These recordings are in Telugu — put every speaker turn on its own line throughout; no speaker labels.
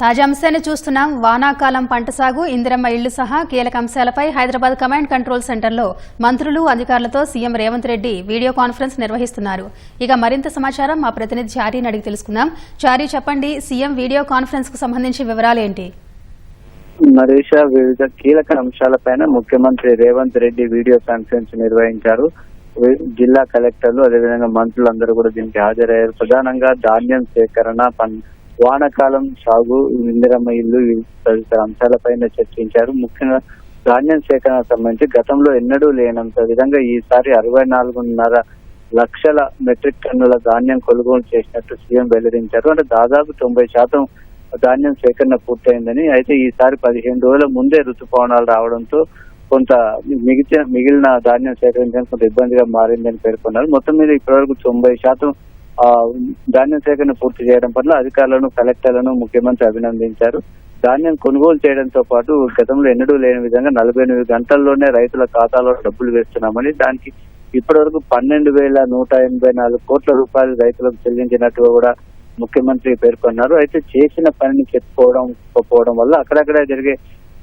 తాజా అంశాన్ని చూస్తున్నాం. వానాకాలం పంట సాగు ఇందిరమ్మ ఇళ్ళు సహా కీలక అంశాలపై హైదరాబాద్ కమాండ్ కంట్రోల్ సెంటర్లో మంత్రులు అధికారులతో CM Revanth Reddy video conference నిర్వహిస్తున్నారు. ఇక మరింత సమాచారం మా ప్రతినిధి చారీని అడిగి తెలుసుకుందాం. చారీ చెప్పండి సీఎం వీడియో కాన్ఫరెన్స్కు సంబంధించి వివరాలు ఏంటి?
నరేష వివిధ కీలక అంశాలపైన ముఖ్యమంత్రి రేవంత్ రెడ్డి వీడియో కాన్ఫరెన్స్ నిర్వహించారు. జిల్లా కలెక్టర్లు అదేవిధంగా మంత్రులందరూ కూడా దీనికి హాజరయ్యారు. ప్రధానంగా ధాన్యం సేకరణ వానాకాలం సాగు ఇందిరమ్మ ఇల్లు ఈ తదితర అంశాలపైన చర్చించారు. ముఖ్యంగా ధాన్యం సేకరణ సంబంధించి గతంలో ఎన్నడూ లేనంత విధంగా ఈసారి అరవై నాలుగున్నర లక్షల మెట్రిక్ టన్నుల ధాన్యం కొనుగోలు చేసినట్టు సీఎం వెల్లడించారు. అంటే దాదాపు తొంభై శాతం ధాన్యం సేకరణ పూర్తయిందని అయితే ఈసారి పదిహేను రోజుల ముందే ఋతుపవనాలు రావడంతో కొంత మిగిలిన మిగిలిన ధాన్యం సేకరించడానికి కొంత ఇబ్బందిగా మారిందని పేర్కొన్నారు. మొత్తం మీద ఇప్పటివరకు తొంభై శాతం ధాన్యం సేకరణ పూర్తి చేయడం పట్ల అధికారులను కలెక్టర్లను ముఖ్యమంత్రి అభినందించారు. ధాన్యం కొనుగోలు చేయడంతో పాటు గతంలో ఎన్నడూ లేని విధంగా నలభై ఎనిమిది గంటల్లోనే రైతుల ఖాతాలో డబ్బులు వేస్తున్నామని దానికి ఇప్పటివరకు పన్నెండు వేల నూట ఎనభై నాలుగు కోట్ల రూపాయలు రైతులకు చెల్లించినట్టుగా కూడా ముఖ్యమంత్రి పేర్కొన్నారు. అయితే చేసిన పనిని చెప్పుకోవడం పోవడం వల్ల అక్కడక్కడ జరిగే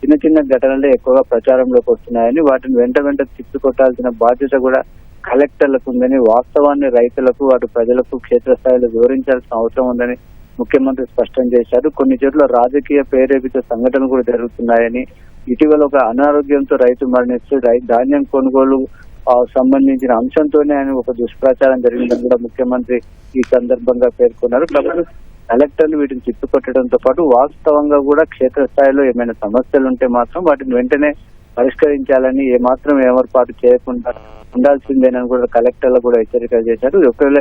చిన్న చిన్న ఘటనలే ఎక్కువగా ప్రచారంలోకి వస్తున్నాయని వాటిని వెంట వెంట తిప్పికొట్టాల్సిన బాధ్యత కూడా కలెక్టర్లకు ఉందని వాస్తవాన్ని రైతులకు అటు ప్రజలకు క్షేత్రస్థాయిలో వివరించాల్సిన అవసరం ఉందని ముఖ్యమంత్రి స్పష్టం చేశారు. కొన్ని చోట్ల రాజకీయ ప్రేరేపిత సంఘటనలు కూడా జరుగుతున్నాయని ఇటీవల ఒక అనారోగ్యంతో రైతు మరణిస్తూ ధాన్యం కొనుగోలు సంబంధించిన అంశంతోనే ఆయన ఒక దుష్ప్రచారం జరిగిందని కూడా ముఖ్యమంత్రి ఈ సందర్భంగా పేర్కొన్నారు. కాబట్టి కలెక్టర్లు వీటిని తిప్పికొట్టడంతో పాటు వాస్తవంగా కూడా క్షేత్రస్థాయిలో ఏమైనా సమస్యలు ఉంటే మాత్రం వాటిని వెంటనే పరిష్కరించాలని ఏమాత్రం ఏమర్పాటు చేయకుండా ఉండాల్సిందేనని కూడా కలెక్టర్లు కూడా హెచ్చరికలు చేశారు. ఒకవేళ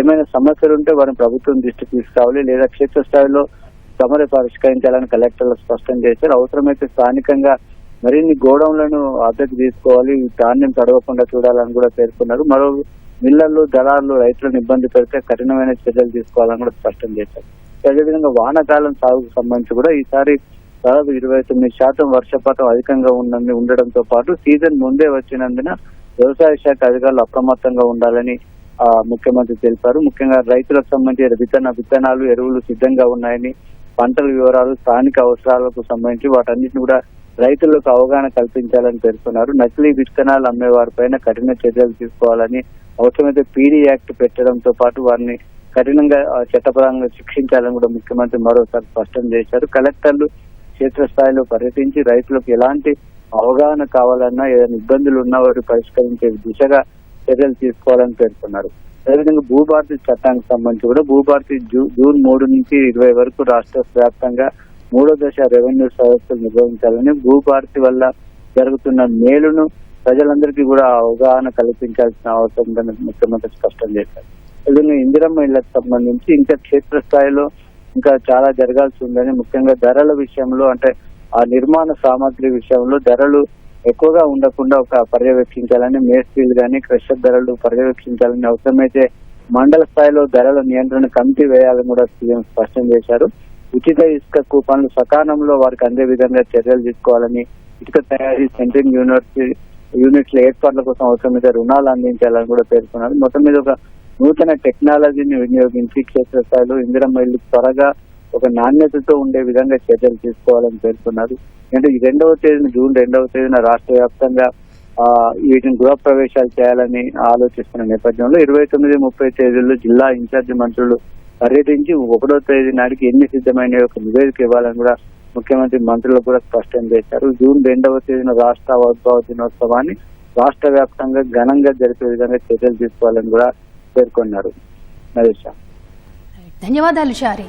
ఏమైనా సమస్యలు ఉంటే వారిని ప్రభుత్వం దృష్టికి తీసుకురావాలి లేదా క్షేత్రస్థాయిలో సమర పరిష్కరించాలని కలెక్టర్లు స్పష్టం చేశారు. అవసరమైతే స్థానికంగా మరిన్ని గోడౌన్లను అద్దెకు తీసుకోవాలి ఈ ధాన్యం తడవకుండా చూడాలని కూడా పేర్కొన్నారు. మరో మిల్లర్లు దళారులు రైతులను ఇబ్బంది పెడితే కఠినమైన చర్యలు తీసుకోవాలని కూడా స్పష్టం చేశారు. అదేవిధంగా వానాకాలం సాగుకు సంబంధించి కూడా ఈసారి దాదాపు ఇరవై తొమ్మిది శాతం వర్షపాతం అధికంగా ఉన్నందు ఉండడంతో పాటు సీజన్ ముందే వచ్చినందున వ్యవసాయ శాఖ అధికారులు అప్రమత్తంగా ఉండాలని ఆ, ముఖ్యమంత్రి తెలిపారు. ముఖ్యంగా రైతులకు సంబంధించిన విత్తన విత్తనాలు ఎరువులు సిద్ధంగా ఉన్నాయని పంటల వివరాలు స్థానిక అవసరాలకు సంబంధించి వాటన్నిటిని కూడా రైతులకు అవగాహన కల్పించాలని పేర్కొన్నారు. నకిలీ విత్తనాలు అమ్మేవారిపైన కఠిన చర్యలు తీసుకోవాలని అవసరమైతే పీడీ యాక్ట్ పెట్టడంతో పాటు వారిని కఠినంగా చట్టపరంగా శిక్షించాలని కూడా ముఖ్యమంత్రి మరోసారి స్పష్టం చేశారు. కలెక్టర్లు క్షేత్రస్థాయిలో పర్యటించి రైతులకు ఎలాంటి అవగాహన కావాలన్నా ఏదైనా ఇబ్బందులు ఉన్నా వారు పరిష్కరించే దిశగా చర్యలు తీసుకోవాలని పేర్కొన్నారు. అదేవిధంగా భూభారతి చట్టానికి సంబంధించి కూడా భూభారతి జూ- జూన్ మూడు నుంచి ఇరవై వరకు రాష్ట్ర వ్యాప్తంగా మూడో దశ రెవెన్యూ సదస్సులు నిర్వహించాలని భూభారతి వల్ల జరుగుతున్న మేలును ప్రజలందరికీ కూడా అవగాహన కల్పించాల్సిన అవసరం ఉందని ముఖ్యమంత్రి స్పష్టం చేశారు. అదేవిధంగా ఇందిరమ్మ ఇళ్ళకు సంబంధించి ఇంకా క్షేత్రస్థాయిలో ఇంకా చాలా జరగాల్సి ఉందని ముఖ్యంగా ధరల విషయంలో అంటే ఆ నిర్మాణ సామాగ్రి విషయంలో ధరలు ఎక్కువగా ఉండకుండా ఒక పర్యవేక్షించాలని మేస్త్రీలు కానీ క్రషర్ ధరలు పర్యవేక్షించాలని అవసరమైతే మండల స్థాయిలో ధరల నియంత్రణ కమిటీ వేయాలని కూడా సీఎం స్పష్టం చేశారు. ఉచిత ఇసుక కూపన్లు సకాలంలో వారికి అందే విధంగా చర్యలు తీసుకోవాలని ఇసుక తయారీ సెంట్రింగ్ యూనివర్సిటీ యూనిట్ల ఏర్పాట్ల కోసం అవసరమైతే రుణాలు అందించాలని కూడా పేర్కొన్నారు. మొత్తం మీద ఒక నూతన టెక్నాలజీని వినియోగించి క్షేత్రస్థాయిలో ఇందిరమ్మ ఇల్లు త్వరగా ఒక నాణ్యతతో ఉండే విధంగా చర్యలు తీసుకోవాలని పేర్కొన్నారు. అంటే ఈ రెండవ తేదీన జూన్ రెండవ తేదీన రాష్ట్ర వ్యాప్తంగా ఆ, వీటిని గృహప్రవేశాలు చేయాలని ఆలోచిస్తున్న నేపథ్యంలో ఇరవై తొమ్మిది ముప్పై తేదీల్లో జిల్లా ఇన్ఛార్జి మంత్రులు పర్యటించి ఒకటో తేదీ నాటికి ఎన్ని సిద్ధమైన ఒక నివేదిక ఇవ్వాలని కూడా ముఖ్యమంత్రి మంత్రులు కూడా స్పష్టం చేశారు. జూన్ రెండవ తేదీన రాష్ట్ర ఉద్భవ దినోత్సవాన్ని రాష్ట్ర వ్యాప్తంగా ఘనంగా జరిపే విధంగా చర్యలు తీసుకోవాలని కూడా పేర్కొన్నారు. నరేష్
ధన్యవాదాలు షారీ.